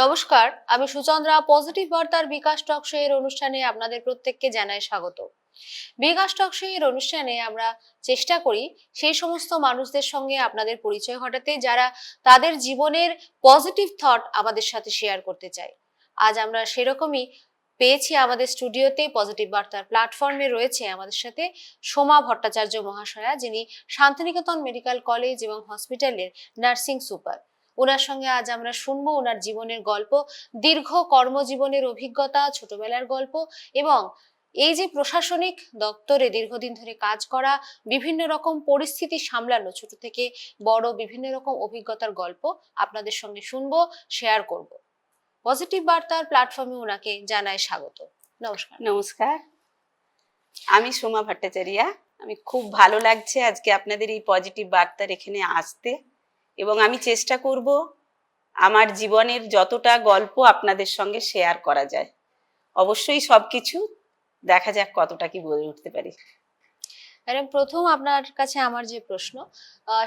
নমস্কার, আমি সুচন্দ্রা পজিটিভ বার্তার বিকাশ টক শো এর অনুষ্ঠানে আপনাদের প্রত্যেককে জানাই স্বাগত। বিকাশ টক শো এর অনুষ্ঠানে আমরা চেষ্টা করি সেই সমস্ত মানুষদের সঙ্গে আপনাদের পরিচয় ঘটাতে যারা তাদের জীবনের পজিটিভ থট আমাদের সাথে শেয়ার করতে চায়। আজ আমরা সেরকমই পেয়েছি আমাদের স্টুডিওতে পজিটিভ বার্তার প্ল্যাটফর্মে রয়েছে আমাদের সাথে সোমা ভট্টাচার্য মহাশয়া, যিনি শান্তিনিকেতন মেডিকেল কলেজ এবং হসপিটালের নার্সিং সুপার ওনার সঙ্গে আজ আমরা শুনব ওনার জীবনের গল্প, দীর্ঘ কর্মজীবনের অভিজ্ঞতা, ছোটবেলার গল্প এবং এই যে প্রশাসনিক দপ্তরে দীর্ঘদিন ধরে কাজ করা, বিভিন্ন রকম পরিস্থিতি সামলানো, ছোট থেকে বড় বিভিন্ন রকম অভিজ্ঞতার গল্প আপনাদের সঙ্গে শুনব শেয়ার করব। পজিটিভ বার্তার প্ল্যাটফর্মে ওনাকে জানায় স্বাগত। নমস্কার। নমস্কার। আমি সোমা ভট্টাচারিয়া। আমি খুব ভালো লাগছে আজকে আপনাদের এই পজিটিভ বার্তার এখানে আসতে। এবং আমি চেষ্টা করব আমার জীবনের যতটা গল্প আপনাদের সঙ্গে শেয়ার করা যায়। অবশ্যই সব কিছু দেখা যাক কতটা কি বলে উঠতে পারি। ম্যাডাম প্রথম আপনার কাছে আমার যে প্রশ্ন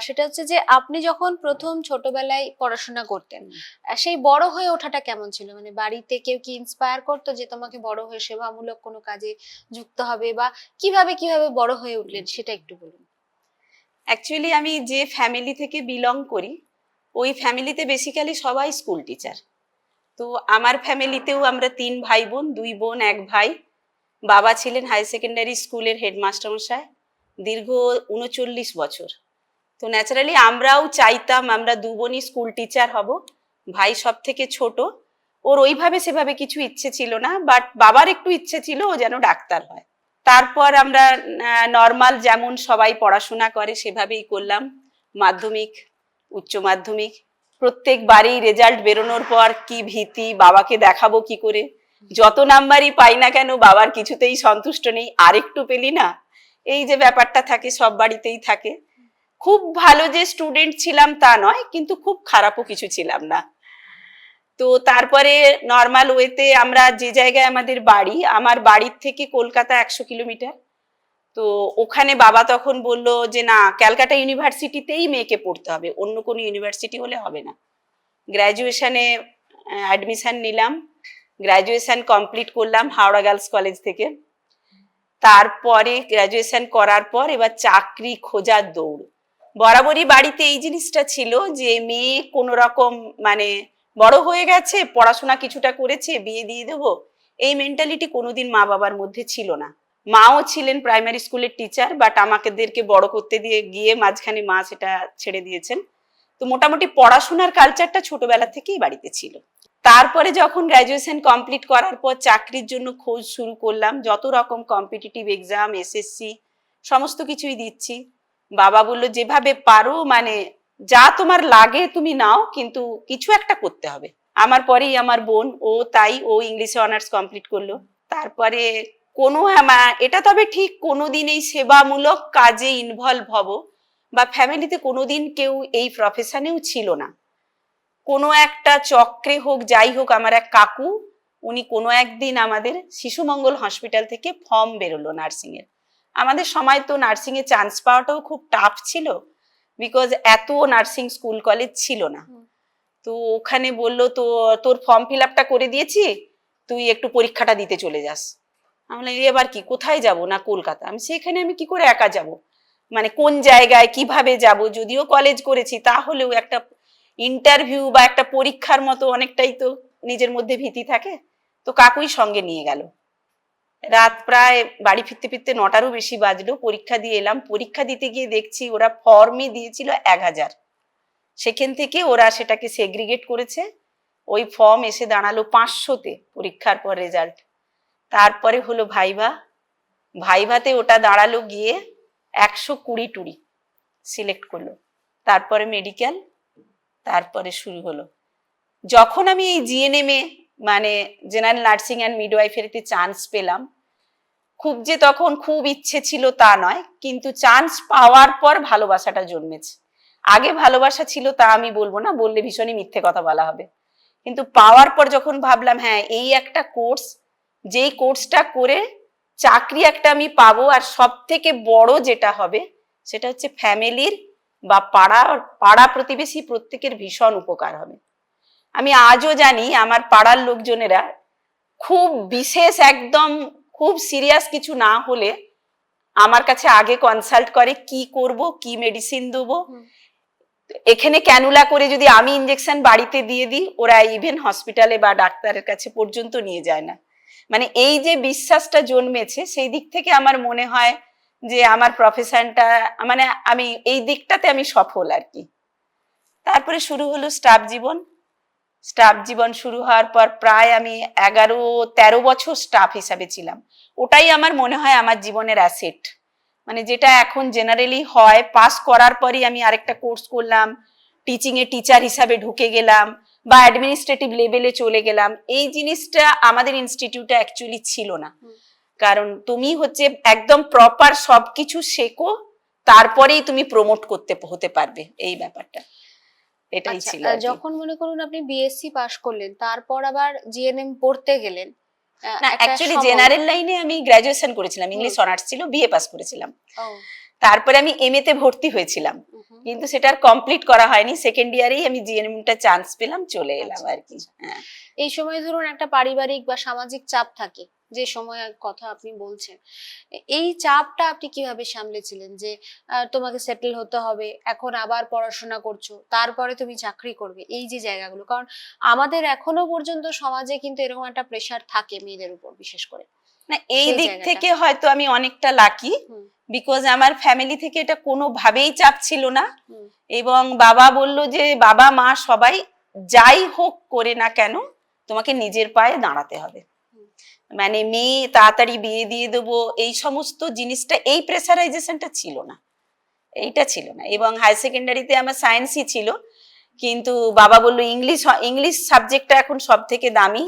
সেটা হচ্ছে যে আপনি যখন প্রথম ছোটবেলায় পড়াশোনা করতেন সেই বড় হয়ে ওঠাটা কেমন ছিল? মানে বাড়িতে কেউ কি ইন্সপায়ার করতো যে তোমাকে বড় হয়ে সেবামূলক কোনো কাজে যুক্ত হবে বা কীভাবে কীভাবে বড় হয়ে উঠলেন সেটা একটু বলুন। অ্যাকচুয়ালি আমি যে ফ্যামিলি থেকে বিলং করি, ওই ফ্যামিলিতে বেসিক্যালি সবাই স্কুল টিচার তো আমার ফ্যামিলিতেও আমরা তিন ভাই বোন, দুই বোন, এক ভাই। বাবা ছিলেন হাই সেকেন্ডারি স্কুলের হেডমাস্টার মশাই। দীর্ঘ উনচল্লিশ বছর। তো ন্যাচারালি আমরাও চাইতাম আমরা দু বোনই স্কুল টিচার হব। ভাই সব থেকে ছোট। ওর ওইভাবে সেভাবে কিছু ইচ্ছে ছিল না বাট বাবার একটু ইচ্ছে ছিল ও যেন ডাক্তার হয়। তারপর আমরা নর্মাল যেমন সবাই পড়াশোনা করে সেভাবেই করলাম। মাধ্যমিক, উচ্চ মাধ্যমিক, প্রত্যেকবারই রেজাল্ট বেরোনোর পর কি ভীতি, বাবাকে দেখাবো কি করে? যত নাম্বারই পাই না কেন বাবার কিছুতেই সন্তুষ্ট নেই, আরেকটু পেলি না? এই যে ব্যাপারটা থাকে, সব বাড়িতেই থাকে। খুব ভালো যে স্টুডেন্ট ছিলাম তা নয়, কিন্তু খুব খারাপও কিছু ছিলাম না। তো তারপরে নর্মাল ওয়েতে আমরা যে জায়গায় আমাদের বাড়ি, আমার বাড়ির থেকে কলকাতা একশো কিলোমিটার। তো ওখানে বাবা তখন বলল যে, না, ক্যালকাটা ইউনিভার্সিটিতেই মেয়েকে পড়তে হবে, অন্য কোনো ইউনিভার্সিটি হলে হবে না। গ্র্যাজুয়েশনে অ্যাডমিশন নিলাম গ্র্যাজুয়েশন কমপ্লিট করলাম হাওড়া গার্লস কলেজ থেকে। তারপরে গ্র্যাজুয়েশন করার পর এবার চাকরি খোঁজার দৌড়। বরাবরই বাড়িতে এই জিনিসটা ছিল যে, মেয়ে কোনো রকম মানে বড় হয়ে গেছে, পড়াশোনা কিছুটা করেছে, বিয়ে দিয়ে দেবো। এই মেন্টালিটি কোনোদিন মা বাবার মধ্যে ছিল না। মাও ছিলেন প্রাইমারি স্কুলের টিচার বাট আমাকেদেরকে বড় করতে দিয়ে গিয়ে মাঝখানে মা সেটা ছেড়ে দিয়েছেন। তো মোটামুটি পড়াশোনার কালচারটা ছোটবেলা থেকেই বাড়িতে ছিল। তারপরে যখন গ্র্যাজুয়েশন কমপ্লিট করার পর চাকরির জন্য খোঁজ শুরু করলাম, যত রকম কম্পিটিটিভ এক্সাম এসএসসি সমস্ত কিছুই দিচ্ছি। বাবা বলল, যেভাবে পারো মানে যা তোমার লাগে তুমি নাও, কিন্তু কিছু একটা করতে হবে। আমার পরেই আমার বোন, ও তাই ও ইংলিশে অনার্স কমপ্লিট করল। তারপরে কোনো এটা তবে ঠিক, কোনোদিন এই সেবামূলক কাজে ইনভলভ হব বা ফ্যামিলিতে কোনোদিন কেউ এই প্রফেশনেও ছিল না। কোনো একটা চক্রে হোক, যাই হোক, আমার এক কাকু, উনি কোনো একদিন আমাদের শিশুমঙ্গল হসপিটাল থেকে ফর্ম বেরোলো নার্সিং এর আমাদের সময় তো নার্সিং এ চান্স পাওয়াটাও খুব টাফ ছিল। বিকজ এত নার্সিং স্কুল কলেজ ছিল না। তো ওখানে বলল তো তোর ফর্ম ফিল আপটা করে দিয়েছি তুই একটু পরীক্ষাটা দিতে চলে যাস। আমি বললাম, এবার কি কোথায় যাব না কলকাতা? আমি সেখানে আমি কি করে একা যাব? মানে কোন জায়গায় কীভাবে যাব? যদিও কলেজ করেছি তাহলেও একটা ইন্টারভিউ বা একটা পরীক্ষার মতো অনেকটাই তো নিজের মধ্যে ভীতি থাকে। তো কাকুই সঙ্গে নিয়ে গেল। রাত প্রায় বাড়ি ফিরতে ফিরতে নটারও বেশি বাজলো। পরীক্ষা দিয়ে এলাম। পরীক্ষা দিতে গিয়ে দেখছি ওরা ফর্মে দিয়েছিল এক হাজার। সেখান থেকে ওরা সেটাকে সেগ্রিগেট করেছে। ওই ফর্ম এসে দাঁড়াল পাঁচশোতে পরীক্ষার পর রেজাল্ট তারপরে হলো ভাইভা। ভাইভাতে ওটা দাঁড়াল গিয়ে একশো কুড়ি টুড়ি সিলেক্ট করল। তারপরে মেডিকেল তারপরে শুরু হলো। যখন আমি এই জিএনএম মানে জেনারেল নার্সিং অ্যান্ড মিডওয়াইফের একটি চান্স পেলাম। খুব যে তখন খুব ইচ্ছে ছিল তা নয়, কিন্তু চান্স পাওয়ার পর ভালোবাসাটা জন্মেছে। আগে ভালোবাসা ছিল তা আমি বলব না, বললে ভীষণই মিথ্যে কথা বলা হবে। কিন্তু পাওয়ার পর যখন ভাবলাম হ্যাঁ এই একটা কোর্স যেই কোর্সটা করে চাকরি একটা আমি পাবো, আর সব থেকে বড় যেটা হবে, সেটা হচ্ছে ফ্যামিলির বা পাড়া পাড়া প্রতিবেশী প্রত্যেকের ভীষণ উপকার হবে। আমি আজও জানি আমার পাড়ার লোকজনেরা খুব বিশেষ একদম খুব সিরিয়াস কিছু না হলে আমার কাছে আগে কনসাল্ট করে কি করব কি মেডিসিন দেবো। এখানে ক্যানুলা করে যদি আমি ইঞ্জেকশন বাড়িতে দিয়ে দিই ওরা ইভেন হসপিটালে বা ডাক্তারের কাছে পর্যন্ত নিয়ে যায় না। মানে এই যে বিশ্বাসটা জন্মেছে সেই দিক থেকে আমার মনে হয় যে আমার প্রফেশনটা মানে আমি এই দিকটাতে আমি সফল আর কি। তারপরে শুরু হলো স্টাফ জীবন। স্টাফ জীবন শুরু হওয়ার পর প্রায় আমি এগারো তেরো বছর স্টাফ হিসাবে ছিলাম। ওটাই আমার মনে হয় আমার জীবনের অ্যাসেট মানে যেটা এখন জেনারেলি হয় পাস করার পরই আমি আরেকটা কোর্স করলাম টিচিং এ টিচার হিসাবে ঢুকে গেলাম বা অ্যাডমিনিস্ট্রেটিভ লেভেলে চলে গেলাম। এই জিনিসটা আমাদের ইনস্টিটিউটে অ্যাকচুয়ালি ছিল না। কারণ তুমি হচ্ছে একদম প্রপার সবকিছু শেখো তারপরেই তুমি প্রমোট করতে হতে পারবে এই ব্যাপারটা। এটাই আচ্ছা, ছিল। যখন মনে করুন আপনি বিএসসি পাশ করলেন তারপর আবার জিএনএম পড়তে গেলেন না অ্যাকচুয়ালি জেনারেল লাইনে আমি গ্রাজুয়েশন করেছিলাম ইংলিশ অনার্স ছিল বিএ পাস করেছিলাম। তারপরে আমি এম তে ভর্তি হয়েছিলাম। কিন্তু সেটা আর কমপ্লিট করা হয়নি। সেকেন্ড ইয়ারেই আমি জিএনএমটা চান্স পেলাম চলে এলাম আচ্ছা, আর কি। হ্যাঁ। এই সময় ধরুন একটা পারিবারিক বা সামাজিক চাপ থাকে যে সময় কথা আপনি বলছেন এই চাপটা আপনি কীভাবে সামলেছিলেন? যে তোমাকে সেটেল হতে হবে এখন আবার পড়াশোনা করছ তারপরে তুমি চাকরি করবে এই যে জায়গাগুলো। কারণ আমাদের এখনও পর্যন্ত সমাজে কিন্তু এরকম একটা প্রেশার থাকে মেয়েদের উপর বিশেষ করে। না এই দিক থেকে হয়তো আমি অনেকটা লাকি বিকজ আমার ফ্যামিলি থেকে এটা কোনোভাবেই চাপ ছিল না। এবং বাবা বলল যে বাবা মা সবাই যাই হোক করে না কেন তোমাকে নিজের পায়ে দাঁড়াতে হবে। মানে মেয়ে তাড়াতাড়ি বিয়ে দিয়ে দেবো এই সমস্ত জিনিসটা এই প্রেসারাইজেশনটা ছিল না। এইটা ছিল না। এবং হাই সেকেন্ডারিতে আমার সায়েন্সই ছিল কিন্তু বাবা বলল ইংলিশ ইংলিশ সাবজেক্টটা এখন সব থেকে দামি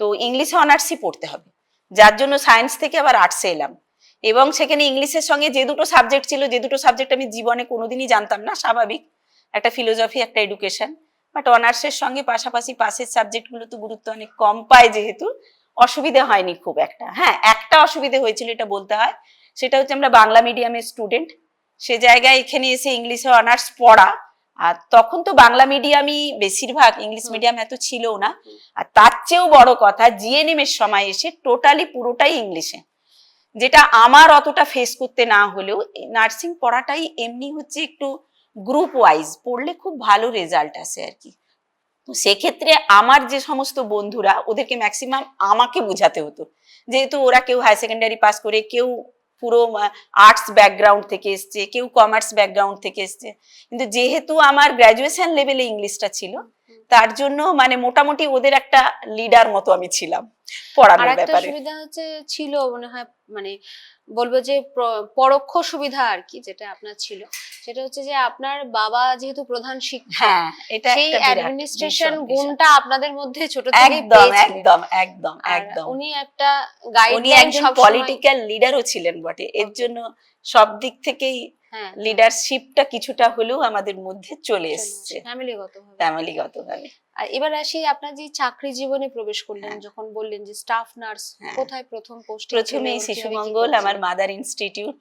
তো ইংলিশে অনার্সই পড়তে হবে। যার জন্য সায়েন্স থেকে আবার আর্টসে এলাম। এবং সেখানে ইংলিশের সঙ্গে যে দুটো সাবজেক্ট ছিল, যে দুটো সাবজেক্ট আমি জীবনে কোনোদিনই জানতাম না, স্বাভাবিক। একটা ফিলোসফি একটা এডুকেশন বাট অনার্সের সঙ্গে পাশাপাশি পাশের সাবজেক্টগুলো তো গুরুত্ব অনেক কম পায় যেহেতু। অসুবিধে হয়নি খুব একটা। হ্যাঁ একটা অসুবিধে হয়েছিল এটা বলতে হয়। সেটা হচ্ছে আমরা বাংলা মিডিয়ামের স্টুডেন্ট সে জায়গায় এখানে এসে ইংলিশে অনার্স পড়া। আর তখন তো বাংলা মিডিয়ামই বেশিরভাগ ইংলিশ মিডিয়াম এত ছিল না। আর তার চেয়েও বড় কথা জিএনএম এর সময় এসে টোটালি পুরোটাই ইংলিশে যেটা আমার অতটা ফেস করতে না হলেও নার্সিং পড়াটাই এমনি হচ্ছে একটু গ্রুপ ওয়াইজ পড়লে খুব ভালো রেজাল্ট আসে আর কি। তো সেক্ষেত্রে আমার যে সমস্ত বন্ধুরা ওদেরকে ম্যাক্সিমাম আমাকে বোঝাতে হতো। যেহেতু ওরা কেউ হায়ার সেকেন্ডারি পাস করে কেউ পুরো আর্টস ব্যাকগ্রাউন্ড থেকে এসছে, কেউ কমার্স ব্যাকগ্রাউন্ড থেকে এসছে। কিন্তু যেহেতু আমার গ্র্যাজুয়েশন লেভেলে ইংলিশটা ছিল তার জন্য মানে মোটামুটি ওদের একটা লিডার মতো আমি ছিলাম পড়ানোর ব্যাপারে। সুবিধা হচ্ছে ছিল মনে হয় মানে বলব যে পরোক্ষ সুবিধা আর কি যেটা আপনার ছিল সেটা হচ্ছে যে আপনার বাবা যেহেতু প্রধান শিক্ষক হ্যাঁ এটা সেই অ্যাডমিনিস্ট্রেশন। গুণটা আপনাদের মধ্যে ছোট থেকেই একদম একদম একদম একদম। উনি একটা উনি গাইডলাইন একজন পলিটিক্যাল লিডারও ছিলেন বটে এর জন্য সব দিক থেকেই লিডারশিপটা কিছুটা হলেও আমাদের মধ্যে চলে এসছে। ফ্যামিলিগত ভাবে আর এবার আসি আপনার যে চাকরি জীবনে প্রবেশ করলেন হ্যাঁ। যখন বললেন যে স্টাফ নার্স হ্যাঁ। কোথায় প্রথম পোস্ট প্রথমেই শিশু মঙ্গল আমার মাদার ইনস্টিটিউট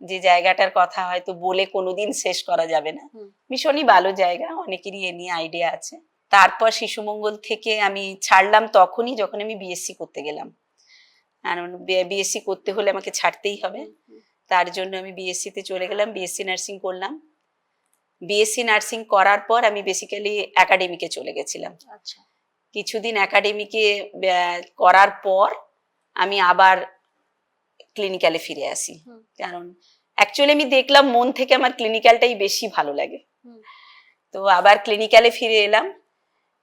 যে জায়গাটার কথা হয়তো বলে কোনোদিন শেষ করা যাবে না। ভীষণই ভালো জায়গা অনেকেরই এ নিয়ে আইডিয়া আছে। তারপর শিশু মঙ্গল থেকে আমি ছাড়লাম তখনই যখন আমি বিএসসি করতে গেলাম। কারণ বিএসসি করতে হলে আমাকে ছাড়তেই হবে। তার জন্য আমি বিএসসিতে চলে গেলাম বিএসসি নার্সিং করলাম। বিএসসি নার্সিং করার পর আমি বেসিক্যালি একাডেমিকে চলে গেছিলাম। আচ্ছা। কিছুদিন একাডেমিকে করার পর আমি আবার ক্লিনিক্যালে ফিরে আসি। কারণ অ্যাকচুয়ালি আমি দেখলাম মন থেকে আমার ক্লিনিক্যালটাই বেশি ভালো লাগে। তো আবার ক্লিনিক্যালে ফিরে এলাম।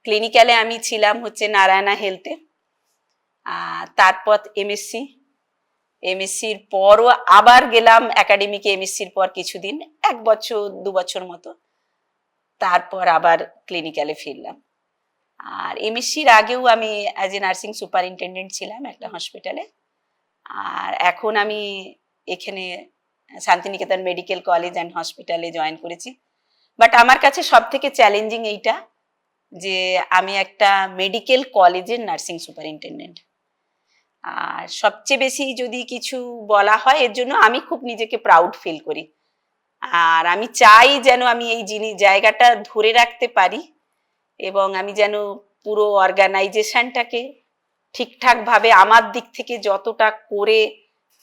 ক্লিনিক্যালে আমি ছিলাম হচ্ছে নারায়ণা হেলথে তারপর এমএসসি এমএসসির পরও আবার গেলাম একাডেমিকে এমএসসির পর কিছুদিন, এক বছর, দু বছর মতো। তারপর আবার ক্লিনিক্যালে ফিরলাম। আর এমএসসির আগেও আমি অ্যাজ এ নার্সিং সুপারিনটেন্ডেন্ট ছিলাম একটা হসপিটালে আর এখন আমি এখানে শান্তিনিকেতন মেডিকেল কলেজ অ্যান্ড হসপিটালে জয়েন করেছি। বাট আমার কাছে সব থেকে চ্যালেঞ্জিং এইটা যে আমি একটা মেডিকেল কলেজের নার্সিং সুপারিনটেন্ডেন্ট আর সবচেয়ে বেশি যদি কিছু বলা হয়, এর জন্য আমি খুব নিজেকে প্রাউড ফিল করি। আর আমি চাই যেন আমি এই জিনিস, জায়গাটা ধরে রাখতে পারি এবং আমি যেন পুরো অর্গানাইজেশনটাকে ঠিকঠাকভাবে আমার দিক থেকে যতটা করে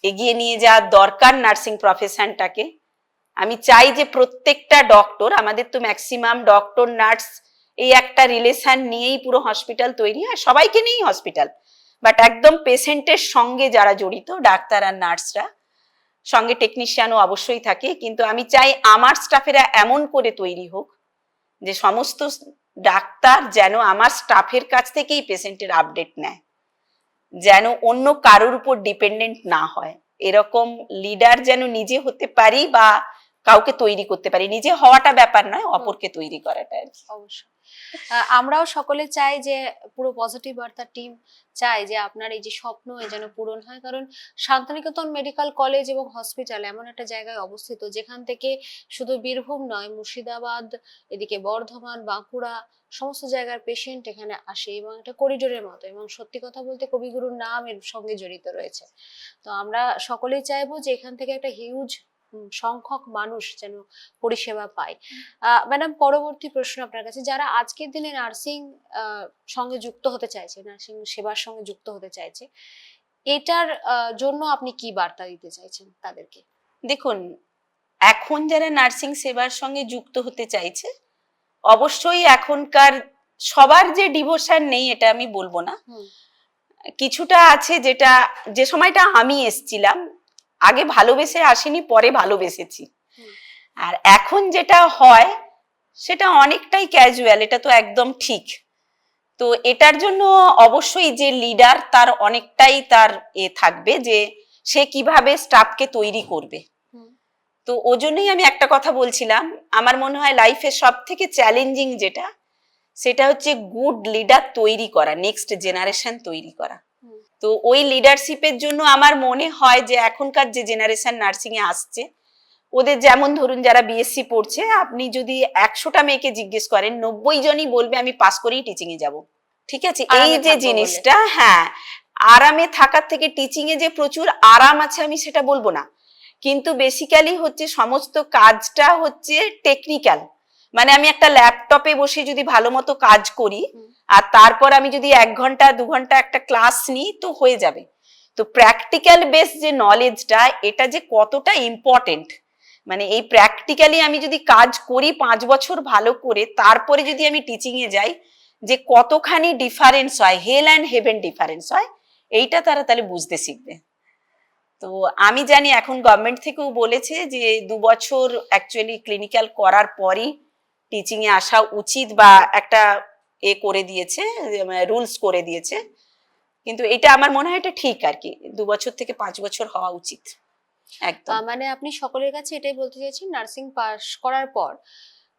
এগিয়ে নিয়ে যাওয়ার দরকার নার্সিং প্রফেশনটাকে আমি চাই যে প্রত্যেকটা ডক্টর আমাদের তো ম্যাক্সিমাম ডক্টর নার্স এই একটা রিলেশন নিয়েই পুরো হসপিটাল তৈরি। হয় সবাইকে নিয়েই হসপিটাল বাট একদম পেশেন্টের সঙ্গে যারা জড়িত, ডাক্তার আর নার্সরা, সঙ্গে টেকনিশিয়ানও অবশ্যই থাকে। কিন্তু আমি চাই আমার স্টাফেরা এমন করে তৈরি হোক, যে সমস্ত ডাক্তার যেন আমার স্টাফের কাছ থেকেই পেশেন্টের আপডেট নেয়। যেন অন্য কারোর উপর ডিপেন্ডেন্ট না হয়। এরকম লিডার যেন নিজে হতে পারি বা কাউকে তৈরি করতে পারি নিজে হওয়াটা ব্যাপার নয় অপরকে তৈরি করাটা আর কি। অবশ্যই। আমরাও সকলে চাই যে পুরো পজিটিভ বার্তা টিম চাই যে আপনার এই যে স্বপ্ন এ যেন পূরণ হয় কারণ শান্তিনিকেতন মেডিকেল কলেজ এবং হসপিটাল এমন একটা জায়গায় অবস্থিত যেখান থেকে শুধু বীরভূম নয় মুর্শিদাবাদ এদিকে বর্ধমান বাঁকুড়া সমস্ত জায়গার পেশেন্ট এখানে আসে এবং একটা করিডোরের মতো এবং সত্যি কথা বলতে কবিগুরুর নাম এর সঙ্গে জড়িত রয়েছে। তো আমরা সকলেই চাইব যে এখান থেকে একটা হিউজ সংখ্যক মানুষ যেন পরিষেবা পায়। ম্যাডাম পরবর্তী প্রশ্ন আপনার কাছে। যারা আজকের দিনে নার্সিং সঙ্গে যুক্ত হতে চাইছে নার্সিং সেবার সঙ্গে যুক্ত হতে চাইছে এটার জন্য আপনি কি বার্তা দিতে চাইছেন তাদেরকে? দেখুন এখন যারা নার্সিং সেবার সঙ্গে যুক্ত হতে চাইছে অবশ্যই এখনকার সবার যে ডিভোশন নেই এটা আমি বলব না। কিছুটা আছে যেটা যে সময়টা আমি এসছিলাম আগে ভালোবেসে আসিনি পরে ভালোবেসেছি আর এখন যেটা হয় সেটা অনেকটাই ক্যাজুয়াল এটা তো একদম ঠিক তো এটার জন্য অবশ্যই যে লিডার তার অনেকটাই তার এ থাকবে যে সে কীভাবে স্টাফকে তৈরি করবে। তো ওজন্যই আমি একটা কথা বলছিলাম আমার মনে হয় লাইফে সব থেকে চ্যালেঞ্জিং যেটা সেটা হচ্ছে গুড লিডার তৈরি করা নেক্সট জেনারেশন তৈরি করা। তো ওই লিডারশিপের জন্য আমার মনে হয় যে এখনকার যে জেনারেশন নার্সিং এ আসছে ওদের যেমন ধরুন যারা বিএসসি পড়ছে আপনি যদি একশোটা মেয়েকে জিজ্ঞেস করেন নব্বই জনই বলবে আমি পাস করেই টিচিং এ যাব। ঠিক আছে? এই যে জিনিসটা হ্যাঁ আরামে থাকার থেকে টিচিং এ যে প্রচুর আরাম আছে আমি সেটা বলব না। কিন্তু বেসিক্যালি হচ্ছে সমস্ত কাজটা হচ্ছে টেকনিক্যাল মানে আমি একটা ল্যাপটপে বসে যদি ভালো মতো কাজ করি। আর তারপর আমি যদি এক ঘণ্টা, দু ঘণ্টা একটা ক্লাস নিই, তো হয়ে যাবে। তো প্র্যাকটিক্যাল বেস যে নলেজটা এটা যে কতটা ইম্পর্টেন্ট মানে এই প্র্যাকটিক্যালি আমি যদি কাজ করি পাঁচ বছর ভালো করে, তারপরে যদি আমি টিচিং এ যাই, যে কতখানি ডিফারেন্স হয় হেল অ্যান্ড হেভেন ডিফারেন্স হয়, এইটা তারা তাহলে বুঝতে শিখবে। তো আমি জানি এখন গভর্নমেন্ট থেকেও বলেছে যে দু বছর অ্যাকচুয়ালি ক্লিনিক্যাল করার পরই টিচিং এ আসা উচিত বা একটা এ করে দিয়েছে রুলস করে দিয়েছে। কিন্তু এটা আমার মনে হয় এটা ঠিক আর কি, দু বছর থেকে পাঁচ বছর হওয়া উচিত। একদম। মানে আপনি সকলের কাছে এটাই বলতে চাইছেন নার্সিং পাস করার পর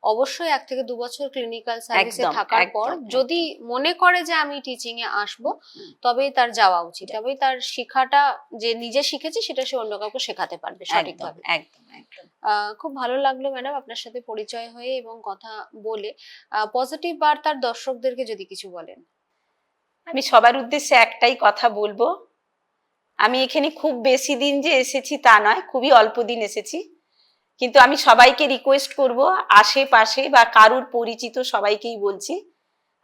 অবশ্যই এক থেকে দু বছর ক্লিনিক্যাল সার্ভিসে থাকার পর যদি মনে করে যে আমি টিচিং এ আসব। তবেই তার যাওয়া উচিত। তবেই তার শিক্ষাটা যে নিজে শিখেছে সেটা সে অন্য কাউকে শেখাতে পারবে সঠিকভাবে। একদম একদম। খুব ভালো লাগল ম্যাডাম আপনার সাথে পরিচয় হয়ে এবং কথা বলে। পজিটিভ বার্তার দর্শকদেরকে যদি কিছু বলেন। আমি সবার উদ্দেশ্যে একটাই কথা বলব। আমি এখানে খুব বেশি দিন যে এসেছি তা নয় খুবই অল্প দিন এসেছি। কিন্তু আমি সবাইকে রিকোয়েস্ট করব, আশেপাশে বা কারুর পরিচিত সবাইকেই বলছি,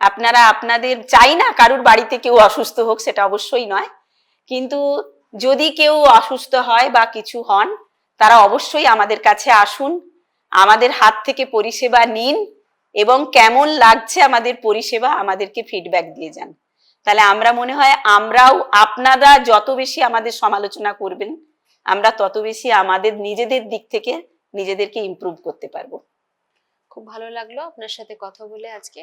আপনারা আপনাদের, চাই না কারুর বাড়িতে কেউ অসুস্থ হোক, সেটা অবশ্যই নয়, কিন্তু যদি কেউ অসুস্থ হয় বা কিছু হন, তারা অবশ্যই আমাদের কাছে আসুন, আমাদের হাত থেকে পরিষেবা নিন এবং কেমন লাগছে আমাদের পরিষেবা আমাদেরকে ফিডব্যাক দিয়ে যান। তাহলে আমরা মনে হয় আমরাও আপনারা যত বেশি আমাদের সমালোচনা করবেন, আমরা তত বেশি আমাদের নিজেদের দিক থেকে নিজেদেরকে ইমপ্রুভ করতে পারব। খুব ভালো লাগল আপনার সাথে কথা বলে আজকে।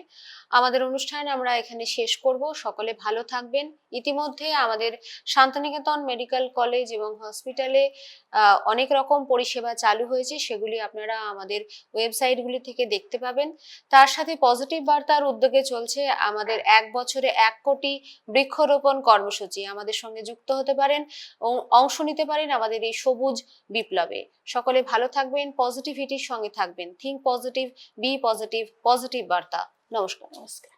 আমাদের অনুষ্ঠান আমরা এখানে শেষ করব। সকলে ভালো থাকবেন। ইতিমধ্যে আমাদের শান্তিনিকেতন মেডিকেল কলেজ এবং হসপিটালে অনেক রকম পরিষেবা চালু হয়েছে। সেগুলি আপনারা আমাদের ওয়েবসাইটগুলি থেকে দেখতে পাবেন। তার সাথে পজিটিভ বার্তার উদ্যোগে চলছে আমাদের এক বছরে এক কোটি বৃক্ষরোপণ কর্মসূচি। আমাদের সঙ্গে যুক্ত হতে পারেন অংশ নিতে পারেন আমাদের এই সবুজ বিপ্লবে। সকলে ভালো থাকবেন, পজিটিভিটির সঙ্গে থাকবেন। Think positive be positive positive বার্তা। নমস্কার নমস্কার।